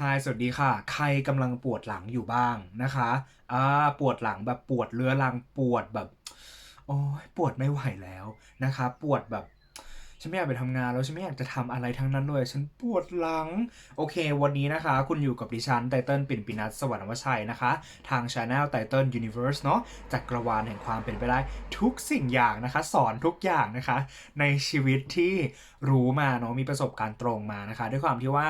ฮายสวัสดีค่ะ ใครกำลังปวดหลังอยู่บ้างนะคะอ่าปวดหลังแบบปวดเรื้อรังปวดแบบ โอ้ยปวดไม่ไหวแล้วนะคะ ปวดแบบ ฉันไม่อยากไปทำงานแล้วฉันไม่อยากจะทำอะไรทั้งนั้นเลย ฉันปวดหลัง โอเค วันนี้นะคะ คุณอยู่กับดิฉันไตเติ้ลปิ่นปินัทสวรรณวชัยนะคะ ทาง Channel ไตเติ้ล Universe เนาะจักรวาลแห่งความเป็นไปได้ทุกสิ่งอย่างนะคะ สอนทุกอย่างนะคะ ในชีวิตที่รู้มาเนาะมีประสบการณ์ตรงมานะคะ ด้วยความที่ว่า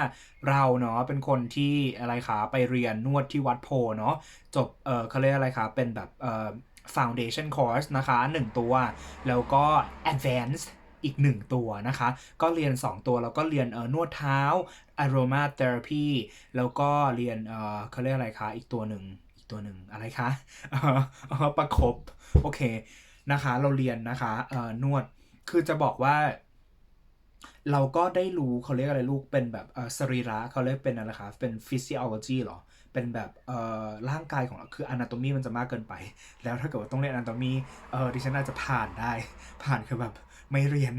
เราเนาะเป็นคนที่อะไรคะไปเรียนนวดที่วัดโพเนาะจบเออเขาเรียกอะไรคะเป็นแบบเออ foundation course นะคะ 1 ตัว แล้วก็ advanced อีก 1 ตัวนะคะ ก็เรียน 2 ตัว แล้วก็เรียนเออนวดเท้า aroma therapy แล้วก็เรียนเออเขาเรียกอะไรคะ อีกตัวหนึ่งอีกตัวหนึ่งอะไรคะเออประคบโอเคนะคะ เราเรียนนะคะเอ่อนวดคือจะบอกว่าเราก็ได้รู้เขาเรียกอะไรลูกเป็นแบบเอ่อสรีระเขาเรียกเป็นอะไรคะเป็น physiology หรอ เป็นแบบเอ่อร่างกายของเราคือ anatomy มันจะมากเกินไป แล้วถ้าเกิดว่าต้องเรียน anatomy เออดิฉันอาจจะผ่านได้ ผ่านคือแบบ ไม่เรียน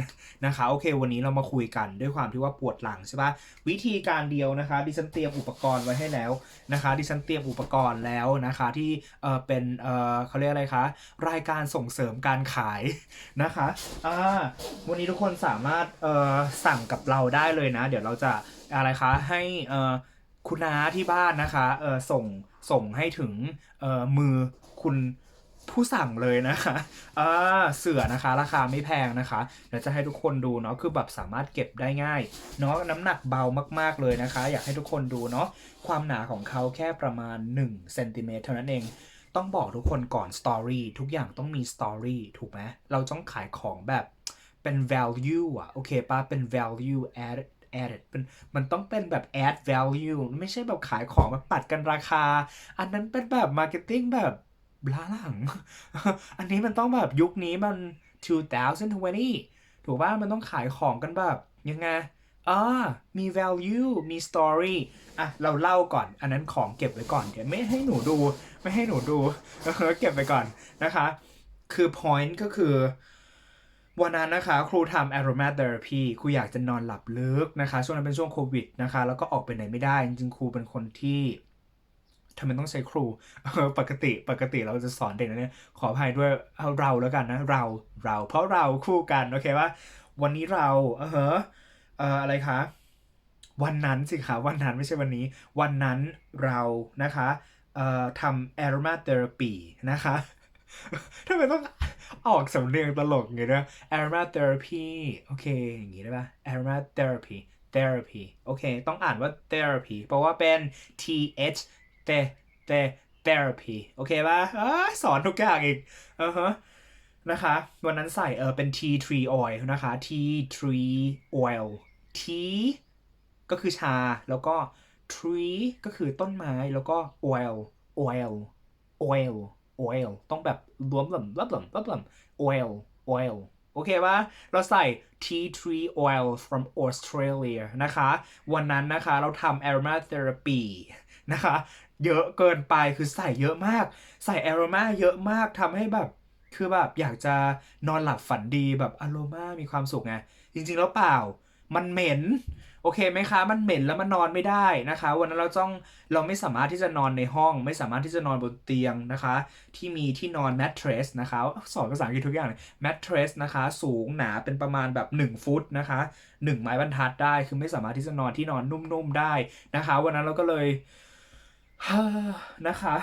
นะคะโอเค วันนี้เรามาคุยกันด้วยความที่ว่าปวดหลังใช่ปะวิธีการเดียวนะคะดิฉันเตรียมอุปกรณ์ไว้ให้แล้วนะคะดิฉันเตรียมอุปกรณ์แล้วนะคะที่เออเป็นเออเขาเรียกอะไรคะรายการส่งเสริมการขายนะคะอ่าวันนี้ทุกคนสามารถเออสั่งกับเราได้เลยนะ เดี๋ยวเราจะอะไรคะให้เออคุณน้าที่บ้านนะคะเออส่งส่งให้ถึงเออมือคุณ ผู้สั่งเลยนะคะอ่าเสือนะคะ ราคาไม่แพงนะคะเดี๋ยวจะให้ทุกคนดูเนาะคือแบบสามารถเก็บได้ง่ายเนาะน้ำหนักเบามากๆเลยนะคะ อยากให้ทุกคนดูเนาะความหนาของเขาแค่ประมาณ1เซนติเมตรเท่านั้นเองต้องบอกทุกคนก่อนสตอรี่ทุกอย่างต้องมีสตอรี่ถูกไหมเราต้องขายของแบบเป็น value อะโอเคปะเป็น value added added เป็นมันต้องเป็นแบบ add value ไม่ใช่แบบขายของแบบปัดกันราคา อันนั้นเป็นแบบ marketing แบบ ล้าหลัง อันนี้มันต้องแบบยุคนี้มัน 2020 ถูกป่ะมันต้องขายของกันแบบ ยังไงอ่ามี value มี story อะ เราเล่าก่อน อันนั้นของเก็บไว้ก่อน เดี๋ยวไม่ให้หนูดู ไม่ให้หนูดูเก็บไว้ก่อนนะคะ คือ point ก็คือ วันนั้นนะคะ ครูทำ aroma therapy ครูอยากจะนอนหลับลึกนะคะ ช่วงนั้นเป็นช่วงโควิดนะคะ แล้วก็ออกไปไหนไม่ได้ จริงๆ ครูเป็นคนที่ ทำไมต้องใช้ครู ปกติปกติเราจะสอนเด็กนะเนี่ยขออภัยด้วยเอาเราแล้วกันนะ เราเรา เพราะเราคู่กันโอเคว่า วันนี้เราเออเฮะเอ่ออะไรคะวันนั้นสิคะวันนั้นไม่ใช่วันนี้ วันนั้นเรานะคะเอ่อทำ aroma therapy นะคะทำไมต้องออกสำเนียงตลกอย่างเงี้ยด้วย aroma therapy โอเค อย่างงี้ได้ปะ aroma therapy therapy โอเค ต้องอ่านว่า therapy เพราะว่าเป็น t h t t therapy โอเคปะอ้ายสอนทุกอย่างอีกเออฮะนะคะ วันนั้นใส่เออเป็น tea tree oil นะคะ tea tree oil tea ก็คือชาแล้วก็ tree ก็คือต้นไม้แล้วก็ oil oil oil oil ต้องแบบรวมแบบรับหลมรับหลม oil oil โอเคปะเราใส่ tea tree oil from Australia นะคะ วันนั้นนะคะเราทำ aroma therapy นะคะ เยอะเกินไปคือใส่เยอะมาก ใส่ aroma เยอะมากทำให้แบบ คือแบบอยากจะนอนหลับฝันดีแบบอารมามีความสุขไงจริง ๆ แล้วเปล่า มันเหม็นโอเคไหมคะ มันเหม็นแล้วมันนอนไม่ได้นะคะ วันนั้นเราต้องเราไม่สามารถที่จะนอนในห้อง ไม่สามารถที่จะนอนบนเตียงนะคะ ที่มีที่นอน mattress นะคะ สอนภาษาอังกฤษทุกอย่างเลย mattress นะคะ สูงหนาเป็นประมาณแบบ 1 ฟุตนะคะ 1 ไม้บรรทัดได้ คือไม่สามารถที่จะนอนที่นอนนุ่มๆได้นะคะ วันนั้นเราก็เลย นะคะ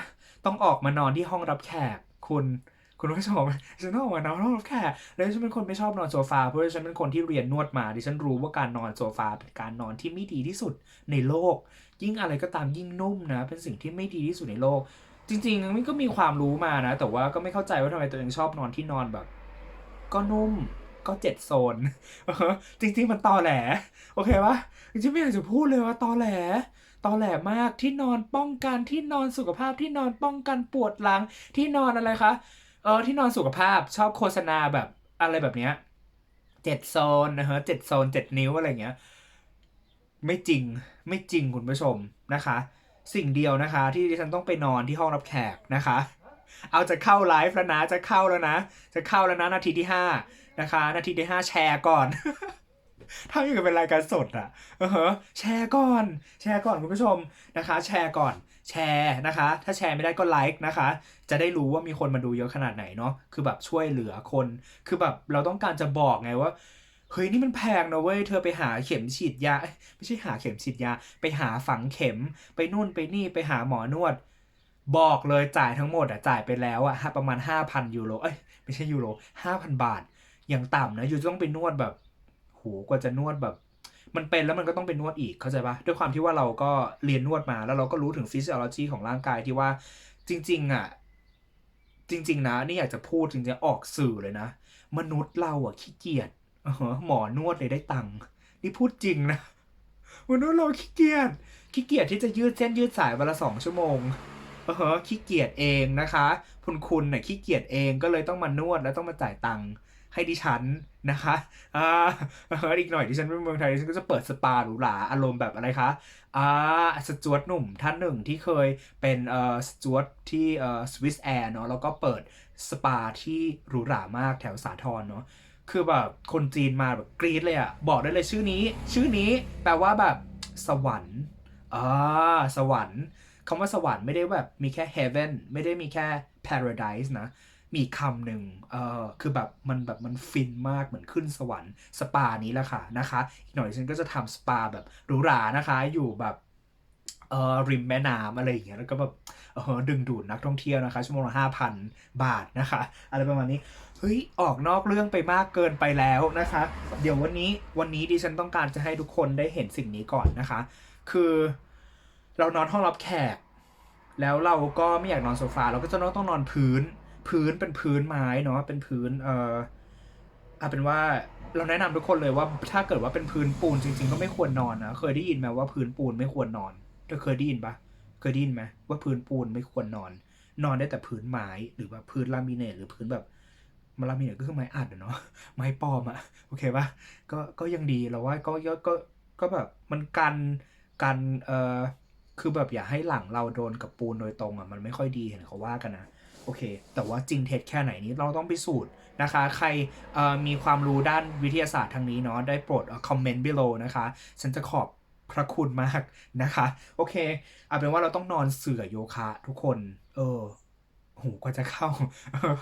ต้องออกมานอนที่ห้องรับแขกคุณคุณผู้ชมฉันต้องออกมานอนห้องรับแขกแล้วฉันเป็นคนไม่ชอบนอนโซฟาเพราะฉันเป็นคนที่เรียนนวดมาดิฉันรู้ว่าการนอนโซฟาเป็นการนอนที่ไม่ดีที่สุดในโลก ยิ่งอะไรก็ตามยิ่งนุ่มนะ เป็นสิ่งที่ไม่ดีที่สุดในโลก จริงๆมันก็มีความรู้มานะ แต่ว่าก็ไม่เข้าใจว่าทำไมตัวเองชอบนอนที่นอนแบบ ก็นุ่มก็เจ็ดโซนจริงๆมันตอแหล โอเคปะจริงๆไม่อยากจะพูดเลยว่าตอแหล ตอแหลมากที่นอนป้องกันที่นอนสุขภาพที่นอนป้องกันปวดหลังที่นอนอะไรคะเออที่นอนสุขภาพชอบโฆษณาแบบอะไรแบบเนี้ยเจ็ดโซนนะฮะเจ็ดโซนเจ็ดนิ้วอะไรเงี้ย ไม่จริงไม่จริงคุณผู้ชมนะคะ สิ่งเดียวนะคะ ที่ดิฉันต้องไปนอนที่ห้องรับแขกนะคะ เอาจะเข้าไลฟ์แล้วนะจะเข้าแล้วนะ จะเข้าแล้วนะนาทีที่ห้านะคะ นาทีที่ห้าแชร์ก่อน ทำอยู่กับเป็นรายการสดอะเออฮะแชร์ก่อน แชร์ก่อนคุณผู้ชมนะคะ แชร์ก่อน แชร์นะคะ ถ้าแชร์ไม่ได้ก็ไลค์นะคะ จะได้รู้ว่ามีคนมาดูเยอะขนาดไหนเนาะคือแบบช่วยเหลือคน คือแบบเราต้องการจะบอกไงว่าเฮ้ยนี่มันแพงนะเว้ยเธอไปหาเข็มฉีดยาไม่ใช่หาเข็มฉีดยา ไปหาฝังเข็ม ไปนู่นไปนี่ไปหาหมอนวด บอกเลยจ่ายทั้งหมดอะจ่ายไปแล้วอะประมาณ 5,000 ยูโรเอ้ยไม่ใช่ยูโร5,000 บาท อย่างต่ำนะยูต้องไปนวดแบบ โหกว่าจะนวดแบบ มันเป็นแล้วมันก็ต้องไปนวดอีกเข้าใจปะด้วยความที่ว่าเราก็เรียนนวดมา แล้วเราก็รู้ถึงฟิสิโอโลจีของร่างกายที่ว่าจริง ๆอะจริง ๆ นะ นี่อยากจะพูดจริงๆออกสื่อเลยนะ มนุษย์เราอะขี้เกียจอือหมอนวดเลยได้ตังค์นี่พูดจริงนะมนุษย์เราขี้เกียจขี้เกียจที่จะยืดเส้นยืดสายวันละสองชั่วโมงเออขี้เกียจเองนะคะ คุณคุณน่ะขี้เกียจเองก็เลยต้องมานวดแล้วต้องมาจ่ายตังค์ ให้ดิฉันนะคะอ่าอีกหน่อยดิฉันเป็นเมืองไทยดิฉันก็จะเปิดสปาหรูหราอารมณ์แบบอะไรคะอ่าสจวตหนุ่มท่านหนึ่งที่เคยเป็นเอ่อสจวตที่เอ่อสวิสแอร์เนาะแล้วก็เปิดสปาที่หรูหรามากแถวสาทรเนาะคือแบบคนจีนมาแบบกรี๊ดเลยอะบอกได้เลยชื่อนี้ ชื่อนี้แปลว่าแบบสวรรค์อ่าสวรรค์คำว่าสวรรค์ไม่ได้แบบมีแค่ heaven ไม่ได้มีแค่ paradise นะ มีคำหนึ่งเออคือแบบมันแบบมันฟินมากเหมือนขึ้นสวรรค์สปานี้แหละค่ะนะคะอีกหน่อยฉันก็จะทำสปาแบบหรูหรานะคะ อยู่แบบเออริมแม่น้ำอะไรอย่างเงี้ยแล้วก็แบบเออดึงดูดนักท่องเที่ยวนะคะชั่วโมงละห้าพันบาทนะคะ อะไรประมาณนี้เฮ้ยออกนอกเรื่องไปมากเกินไปแล้วนะคะ เดี๋ยววันนี้วันนี้ดิฉันต้องการจะให้ทุกคนได้เห็นสิ่งนี้ก่อนนะคะ คือเรานอนห้องรับแขก แล้วเราก็ไม่อยากนอนโซฟาเราก็จะต้องต้องนอนพื้น พื้นเป็นพื้นไม้เนาะเป็นพื้นเอ่อเอาเป็นว่าเราแนะนำทุกคนเลยว่าถ้าเกิดว่าเป็นพื้นปูนจริง ๆ ก็ไม่ควรนอนนะเคยได้ยินไหมว่าพื้นปูนไม่ควรนอนเธอเคยได้ยินปะเคยได้ยินไหมว่าพื้นปูนไม่ควรนอน นอนได้แต่พื้นไม้หรือว่าพื้นลามิเนตหรือพื้นแบบมาลามิเนตก็คือไม้อัดเนาะไม้ปลอมอะโอเคปะก็ก็ยังดีเราว่าก็ก็ก็ก็แบบมันกันกันเอ่อคือแบบอย่าให้หลังเราโดนกับปูนโดยตรงอะมันไม่ค่อยดีเห็นเขาว่ากันนะ โอเค แต่ว่าจริงเท็จแค่ไหนนี้เราต้องพิสูจน์นะคะ ใครมีความรู้ด้านวิทยาศาสตร์ทางนี้เนาะได้โปรดคอมเมนต์ below นะคะ ฉันจะขอบพระคุณมากนะคะ โอเคเอาเป็นว่าเราต้องนอนเสื่อโยคะทุกคน เออโหกว่าจะเข้า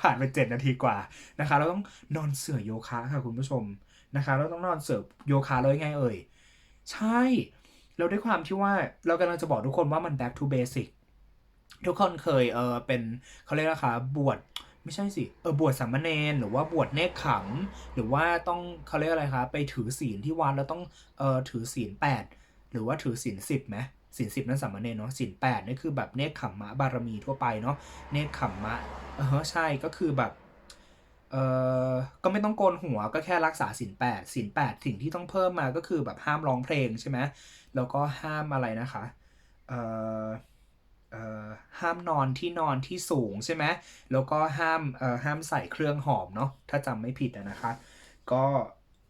ผ่านไปเจ็ดนาทีกว่านะคะ เราต้องนอนเสื่อโยคะค่ะคุณผู้ชมนะคะ เราต้องนอนเสื่อโยคะเลยไงเอ่ย ใช่ เราด้วยความที่ว่าเรากำลังจะบอกทุกคนว่ามัน back to basic ทุกคนเคยเออเป็นเขาเรียกนะคะบวชไม่ใช่สิเออบวชสามเณรหรือว่าบวชเนกขำหรือว่าต้องเขาเรียกอะไรคะไปถือศีลที่วัดแล้วต้องเออถือศีลแปดหรือว่าถือศีลสิบไหมศีลสิบนั่นสามเณรเนาะศีลแปดนี่คือแบบเนกขำมะบารมีทั่วไปเนาะเนกขำมะเออใช่ก็คือแบบเออก็ไม่ต้องโกนหัวก็แค่รักษาศีลแปดศีลแปดสิ่งที่ต้องเพิ่มมาก็คือแบบห้ามร้องเพลงใช่ไหมแล้วก็ห้ามอะไรนะคะเออเอ่อ ห้ามนอนที่นอนที่สูงใช่ไหมแล้วก็ห้ามห้ามใส่เครื่องหอมเนาะถ้าจำไม่ผิดอะนะคะ ก็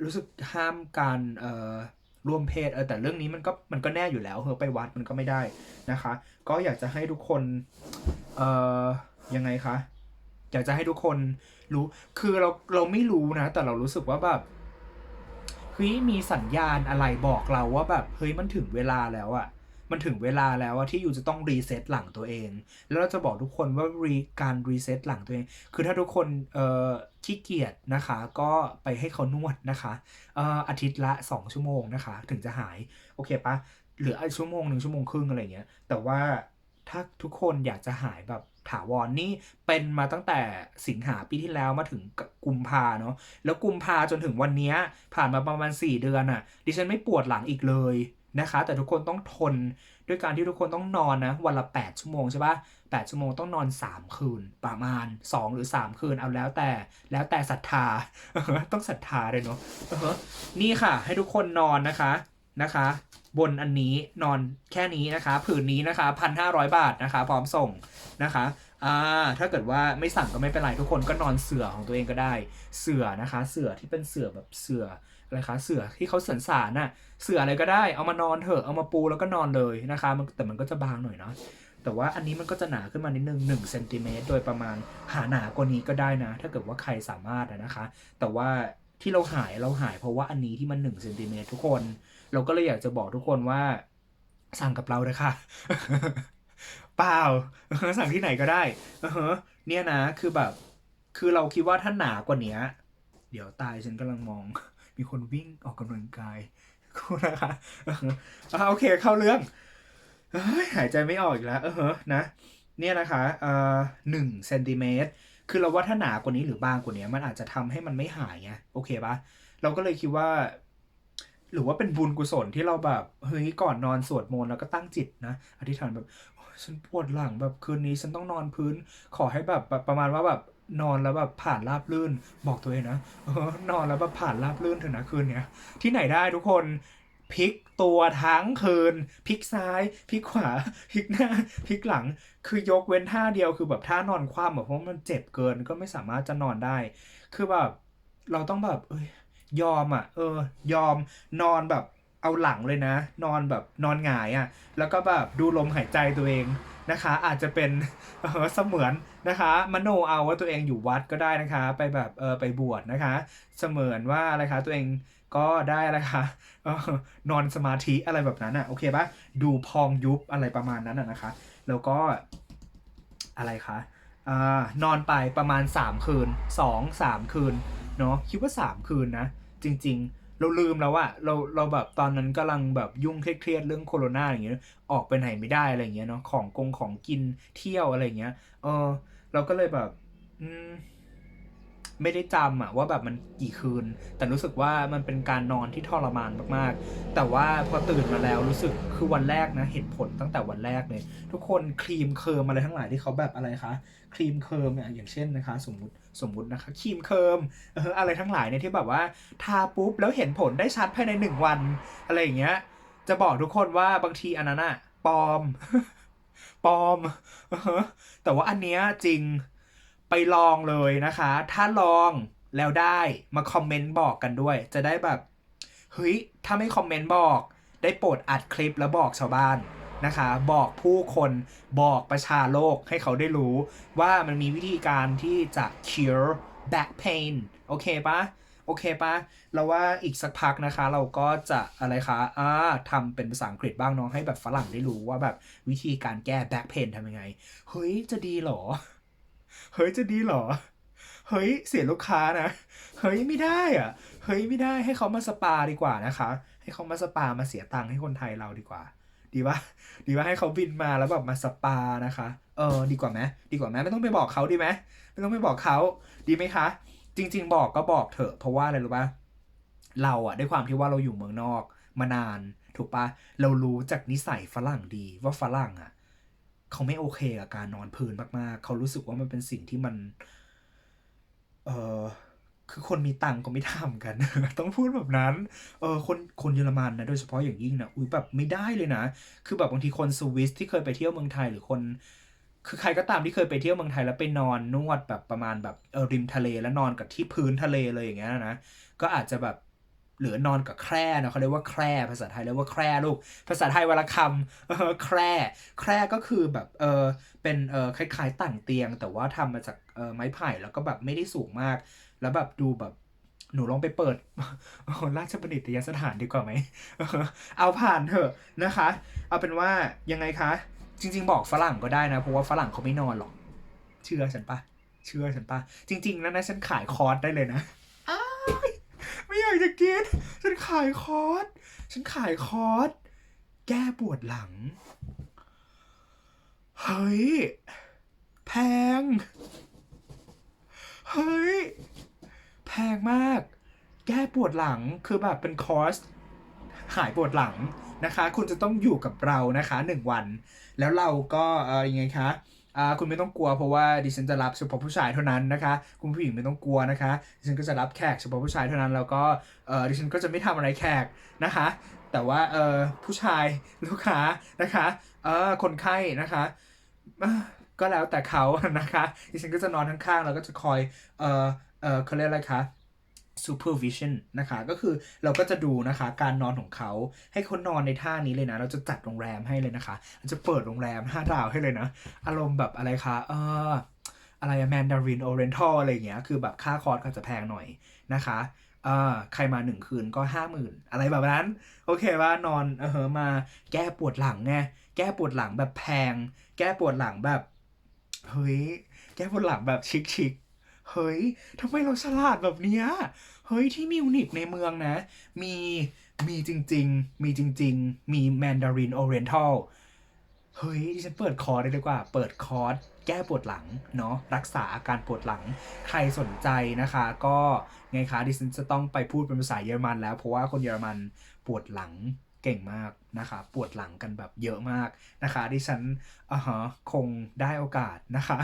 รู้สึกห้ามการร่วมเพศเออแต่เรื่องนี้มันก็มันก็แน่อยู่แล้วเฮอไปวัดมันก็ไม่ได้นะคะ ก็อยากจะให้ทุกคนเอ่อยังไงคะอยากจะให้ทุกคนรู้คือเราเราไม่รู้นะ แต่เรารู้สึกว่าแบบเฮ้ยมีสัญญาณอะไรบอกเราว่าแบบเฮ้ยมันถึงเวลาแล้วอะ มันถึงเวลาแล้วว่าที่อยู่จะต้องรีเซ็ตหลังตัวเอง แล้วเราจะบอกทุกคนว่ารีการรีเซ็ตหลังตัวเอง คือถ้าทุกคนเอ่อขี้เกียจนะคะ ก็ไปให้เขานวดนะคะเอ่ออาทิตย์ละ 2 ชั่วโมงนะคะ ถึงจะหาย โอเคปะหรือชั่วโมงหนึ่งชั่วโมงครึ่งอะไรเงี้ย แต่ว่าถ้าทุกคนอยากจะหายแบบถาวรนนี่เป็นมาตั้งแต่สิงหาปีที่แล้วมาถึงกุมภาเนาะแล้วกุมภาจนถึงวันนี้ผ่านมาประมาณ 4 เดือนอะ่ะ ดิฉันไม่ปวดหลังอีกเลย นะคะ แต่ทุกคนต้องทนด้วยการที่ทุกคนต้องนอนนะวันละ 8 ชั่วโมงใช่ปะ8ชั่วโมงต้องนอน 3 คืน ประมาณ 2 หรือ 3 คืนเอาแล้วแต่แล้วแต่ศรัทธาต้องศรัทธาเลยเนาะนี่ค่ะ ให้ทุกคนนอนนะคะนะคะ บนอันนี้นอนแค่นี้นะคะ ผืนนี้นะคะพันห้าร้อยบาทนะคะ พร้อมส่งนะคะอ่าถ้าเกิดว่าไม่สั่งก็ไม่เป็นไรทุกคนก็นอนเสือของตัวเองก็ได้ เสือนะคะ เสือที่เป็นเสือแบบเสือ อะไรคะเสือที่เขาเสนสารน่ะเสืออะไรก็ได้เอามานอนเถอะเอามาปูแล้วก็นอนเลยนะคะมันแต่มันก็จะบางหน่อยเนาะแต่ว่าอันนี้มันก็จะหนาขึ้นมานิดนึง1เซนติเมตรโดยประมาณหาหนากว่านี้ก็ได้นะ ถ้าเกิดว่าใครสามารถนะคะ แต่ว่าที่เราหายเราหายเพราะว่าอันนี้ที่มันหนึ่งเซนติเมตรทุกคน เราก็เลยอยากจะบอกทุกคนว่า สั่งกับเราเลยค่ะเปล่าสั่งที่ไหนก็ได้อือเนี่ยนะคือแบบ คือเราคิดว่าถ้าหนากว่าเนี้ยเดี๋ยวตายฉันกำลังมอง มีคนวิ่งออกกำลังกายนะคะเอออ่าโอเคเข้าเรื่องหายใจไม่ออกอีกแล้ว เออนะ เนี่ยนะคะเอ่อหนึ่งเซนติเมตรคือเราว่าถ้าหนากว่านี้หรือบางกว่านี้มันอาจจะทำให้มันไม่หายไงโอเคปะเราก็เลยคิดว่า หรือว่าเป็นบุญกุศลที่เราแบบเฮ้ยก่อนนอนสวดมนต์แล้วก็ตั้งจิตนะอธิษฐานแบบฉันปวดหลังแบบคืนนี้ฉันต้องนอนพื้น ขอให้แบบแบบประมาณว่าแบบ นอนแล้วแบบผ่านราบลื่น บอกตัวเองนะเออนอนแล้วแบบผ่านราบลื่นเถอะนะคืนเนี้ยที่ไหนได้ทุกคนพลิกตัวทั้งคืนพลิกซ้ายพลิกขวาพลิกหน้าพลิกหลัง คือยกเว้นท่าเดียวคือแบบท่านอนคว่ำอะเพราะมันเจ็บเกินก็ไม่สามารถจะนอนได้ คือแบบเราต้องแบบ เอ้ยยอมอะ เออ ยอมนอนแบบ เอาหลังเลยนะ นอนแบบนอนหงายอะ แล้วก็แบบดูลมหายใจตัวเองนะคะ อาจจะเป็นเออเสมือนนะคะ มโนเอาว่าตัวเองอยู่วัดก็ได้นะคะ ไปแบบเออไปบวชนะคะ เสมือนว่าอะไรคะตัวเองก็ได้อะไรคะออนอนสมาธิอะไรแบบนั้นอะโอเคปะดูพองยุบอะไรประมาณนั้นอะนะคะ แล้วก็อะไรคะอนอนไปประมาณ 3 คืน 2 3 คืน เนาะคิดว่า 3 คืนนะ จริง ๆ เราลืมแล้วว่าเราเราแบบตอนนั้นกำลังแบบยุ่งเครียดเรื่องโควิดอย่างเงี้ยออกไปไหนไม่ได้อะไรเงี้ยเนาะของกงของกินเที่ยวอะไรเงี้ยเออ เราก็เลยแบบ อืม ไม่ได้จำอะว่าแบบมันกี่คืน แต่รู้สึกว่ามันเป็นการนอนที่ทรมานมากๆ แต่ว่าพอตื่นมาแล้วรู้สึกคือวันแรกนะเห็นผลตั้งแต่วันแรกเลย ทุกคนครีมเคิร์มอะไรทั้งหลายที่เขาแบบอะไรคะครีมเคิร์มเนี่ยอย่างเช่นนะคะ สมมติสมมตินะคะครีมเคิร์มเอออะไรทั้งหลายเนี่ยที่แบบว่าทาปุ๊บแล้วเห็นผลได้ชัดภายในหนึ่งวันอะไรอย่างเงี้ยจะบอกทุกคนว่าบางทีอันนั้นอะปลอมปลอมแต่ว่าอันเนี้ยจริง ไปลองเลยนะคะ ถ้าลองแล้วได้มาคอมเมนต์บอกกันด้วย จะได้แบบเฮ้ยถ้าไม่คอมเมนต์บอก ได้โปรดอัดคลิปแล้วบอกชาวบ้านนะคะ บอกผู้คนบอกประชาโลกให้เขาได้รู้ ว่ามันมีวิธีการที่จะ cure back pain โอเคปะโอเคปะเราว่าอีกสักพักนะคะ เราก็จะอะไรคะอ่าทำเป็นภาษาอังกฤษบ้างเนาะให้แบบฝรั่งได้รู้ว่าแบบวิธีการแก้ back pain ทำยังไง เฮ้ย จะดีเหรอ เฮ้ยจะดีหรอ เฮ้ยเสียลูกค้านะ เฮ้ยไม่ได้อะ เฮ้ยไม่ได้ให้เขามาสปาดีกว่านะคะ ให้เขามาสปามาเสียตังค์ให้คนไทยเราดีกว่า ดีปะดีปะให้เขาบินมาแล้วแบบมาสปานะคะ เออดีกว่าไหมดีกว่าไหมไม่ต้องไปบอกเขาดีไหมไม่ต้องไปบอกเขาดีไหมคะ จริง ๆ บอกก็บอกเถอะเพราะว่าอะไรรู้ปะเราอะด้วยความที่ว่าเราอยู่เมืองนอกมานานถูกปะเรารู้จากนิสัยฝรั่งดีว่าฝรั่งอะ เขาไม่โอเคกับการนอนพื้นมากๆ เขารู้สึกว่ามันเป็นสิ่งที่มัน เออคือคนมีตังก็ไม่ทำกัน ต้องพูดแบบนั้น เออคนคนเยอรมันนะโดยเฉพาะอย่างยิ่งนะอุ้ยแบบไม่ได้เลยนะ คือแบบบางทีคนสวิสที่เคยไปเที่ยวเมืองไทยหรือคน คือใครก็ตามที่เคยไปเที่ยวเมืองไทยแล้วไปนอนนวดแบบประมาณแบบเออริมทะเลแล้วนอนกับที่พื้นทะเลเลยอย่างเงี้ยนะ ก็อาจจะแบบ หรือนอนกับแคร่นะเขาเรียกว่าแคร่ภาษาไทยเรียกว่าแคร่ลูก ภาษาไทยวรรณคำเออแคร่แคร่ก็คือแบบเออเป็นเออคล้ายๆต่างเตียง แต่ว่าทำมาจากเออไม้ไผ่แล้วก็แบบไม่ได้สูงมาก แล้วแบบดูแบบหนูลองไปเปิดราชบัณฑิตยสถานดีกว่าไหม เอาผ่านเถอะนะคะ เอาเป็นว่ายังไงคะ จริง ๆ บอกฝรั่งก็ได้นะ เพราะว่าฝรั่งเขาไม่นอนหรอก เชื่อฉันปะเชื่อฉันปะจริงๆนะนะฉันขายคอร์สได้เลยนะอ้ายไม่อยาก จะกิน ฉันขายคอร์สฉันขายคอร์สแก้ปวดหลัง เฮ้ย แพง เฮ้ย แพงมาก แก้ปวดหลังคือแบบเป็นคอร์สหายปวดหลังนะคะ คุณจะต้องอยู่กับเรานะคะหนึ่งวัน แล้วเราก็เออยังไงคะ อ่าคุณไม่ต้องกลัวเพราะว่าดิฉันจะรับเฉพาะผู้ชายเท่านั้นนะคะ คุณผู้หญิงไม่ต้องกลัวนะคะ ดิฉันก็จะรับแขกเฉพาะผู้ชายเท่านั้น แล้วก็เออดิฉันก็จะไม่ทำอะไรแขกนะคะ แต่ว่าเออผู้ชายลูกค้านะคะเออคนไข้นะคะก็แล้วแต่เขานะคะดิฉันก็จะนอนข้างๆแล้วก็จะคอยเออเออเขาเรียกอะไรคะ supervision นะคะก็คือเราก็จะดูนะคะการนอนของเขาให้เขานอนในท่านี้เลยนะ เราจะจัดโรงแรมให้เลยนะคะเราจะเปิดโรงแรมห้าดาวให้เลยนะ อารมณ์แบบอะไรคะเอออะไรแมนดารินโอเรนทัลอะไรอย่างเงี้ยคือแบบค่าคอร์สก็จะแพงหน่อยนะคะเออใครมาหนึ่งคืนก็ห้าหมื่นอะไรแบบนั้น โอเคว่านอนเออมาแก้ปวดหลังไงแก้ปวดหลังแบบแพง แก้ปวดหลังแบบเฮ้ยแก้ปวดหลังแบบชิคๆ เฮ้ยทำไมเราฉลาดแบบเนี้ยเฮ้ยที่มิวนิกในเมืองนะ มีมีจริง ๆ มีจริง ๆ มีแมนดารินโอเรนทัลเฮ้ยดิฉันเปิดคอร์สเลยดีกว่า เปิดคอร์สแก้ปวดหลังเนาะรักษาอาการปวดหลัง ใครสนใจนะคะ ก็ไงคะดิฉันจะต้องไปพูดเป็นภาษาเยอรมันแล้ว เพราะว่าคนเยอรมันปวดหลังเก่งมากนะคะ ปวดหลังกันแบบเยอะมากนะคะ ดิฉันอ่าฮะคงได้โอกาสนะคะ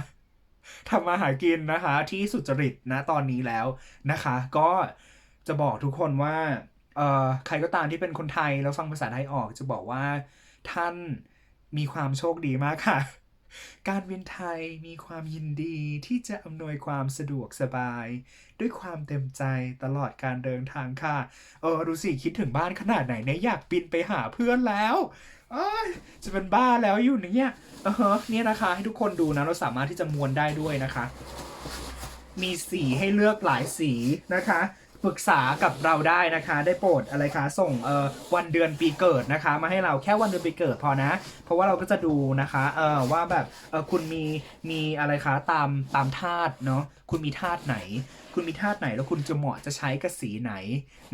ทำมาหากินนะคะ ที่สุจริตนะตอนนี้แล้วนะคะ ก็จะบอกทุกคนว่าเอ่อใครก็ตามที่เป็นคนไทยแล้วฟังภาษาไทยออกจะบอกว่าท่านมีความโชคดีมากค่ะ การบินไทยมีความยินดีที่จะอำนวยความสะดวกสบาย ด้วยความเต็มใจตลอดการเดินทางค่ะ เออดูสิคิดถึงบ้านขนาดไหนเนี่ยอยากบินไปหาเพื่อนแล้ว จะเป็นบ้าแล้วอยู่เนี่ยเออเนี่ยนะคะ ให้ทุกคนดูนะ เราสามารถที่จะมวนได้ด้วยนะคะ มีสีให้เลือกหลายสีนะคะ ปรึกษากับเราได้นะคะ ได้โปรดอะไรคะ ส่งเอ่อวันเดือนปีเกิดนะคะ มาให้เราแค่วันเดือนปีเกิดพอนะ เพราะว่าเราก็จะดูนะคะเออว่าแบบเออคุณมีมีอะไรคะตามตามธาตุเนาะคุณมีธาตุไหน คุณมีธาตุไหนแล้วคุณจะเหมาะจะใช้กับสีไหน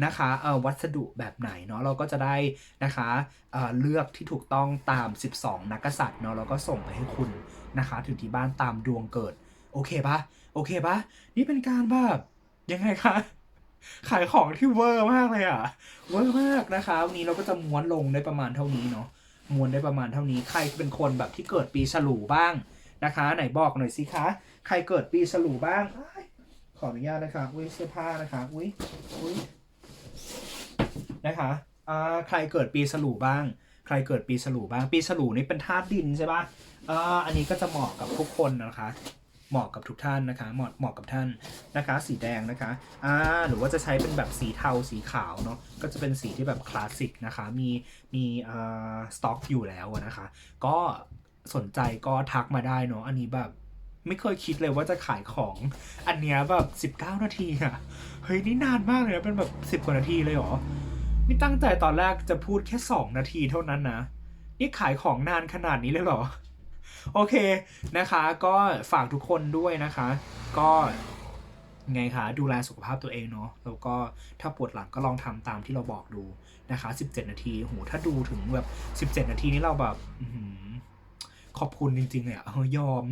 นะคะเออวัสดุแบบไหนเนาะเราก็จะได้นะคะเออเลือกที่ถูกต้องตาม 12 นักกษัตริย์เนาะแล้วก็ส่งไปให้คุณนะคะ ถึงที่บ้านตามดวงเกิด โอเคปะโอเคปะนี่เป็นการแบบยังไงคะ ขายของที่เวอร์มากเลยอะ เวอร์มากนะคะ วันนี้เราก็จะม้วนลงได้ประมาณเท่านี้เนาะ ม้วนได้ประมาณเท่านี้ ใครเป็นคนแบบที่เกิดปีฉลูบ้างนะคะ ไหนบอกหน่อยสิคะ ใครเกิดปีฉลูบ้าง ขออนุญาตนะคะ อุ้ยเสื้อผ้านะคะ อุ้ยอุ้ยนะคะอ่าใครเกิดปีฉลูบ้าง ใครเกิดปีฉลูบ้าง ปีฉลูนี่เป็นธาตุดินใช่ปะอ่าอันนี้ก็จะเหมาะกับทุกคนนะคะ เหมาะกับทุกท่านนะคะ เหมาะเหมาะกับท่านนะคะ สีแดงนะคะอ่าหรือว่าจะใช้เป็นแบบสีเทาสีขาวเนาะก็จะเป็นสีที่แบบคลาสสิกนะคะ มีมีอ่าสต็อกอยู่แล้วนะคะ ก็สนใจก็ทักมาได้เนาะอันนี้แบบไม่เคยคิดเลยว่าจะขายของ อันเนี้ยแบบ19 นาทีอะเฮ้ยนี่นานมากเลยนะเป็นแบบ10กว่านาทีเลยเหรอนี่ตั้งใจตอนแรกจะพูดแค่ 2 นาทีเท่านั้นนะนี่ขายของนานขนาดนี้เลยเหรอ โอเคนะคะ ก็ฝากทุกคนด้วยนะคะ ก็ไงคะดูแลสุขภาพตัวเองเนาะแล้วก็ถ้าปวดหลังก็ลองทำตามที่เราบอกดูนะคะ 17 นาทีโหถ้าดูถึงแบบ 17 นาทีนี้เราแบบขอบคุณจริงๆเลยอะเออยอม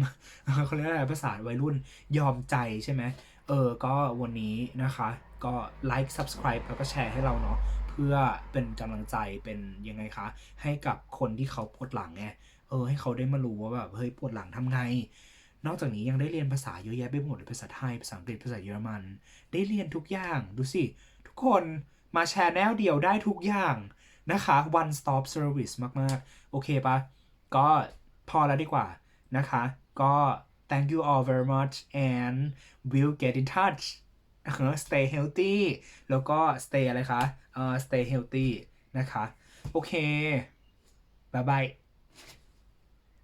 เขาเรียกอะไรภาษาวัยรุ่นยอมใจใช่ไหมเออ ก็วันนี้นะคะ ก็ไลค์ subscribe แล้วก็แชร์ให้เราเนาะเพื่อเป็นกำลังใจเป็นยังไงคะ ให้กับคนที่เขาปวดหลังไง เออให้เขาได้มารู้ว่าแบบเฮ้ยปวดหลังทำไง นอกจากนี้ยังได้เรียนภาษาเยอะแยะไปหมดเลยภาษาไทยภาษาอังกฤษภาษาเยอรมัน ได้เรียนทุกอย่างดูสิ ทุกคนมาแชร์แนวเดียวได้ทุกอย่างนะคะ one stop service มาก ๆ โอเคปะก็พอแล้วดีกว่านะคะ ก็ thank you all very much and we'll get in touch เออ stay healthy แล้วก็ stay อะไรคะเออ stay healthy นะคะ โอเค บ๊ายบาย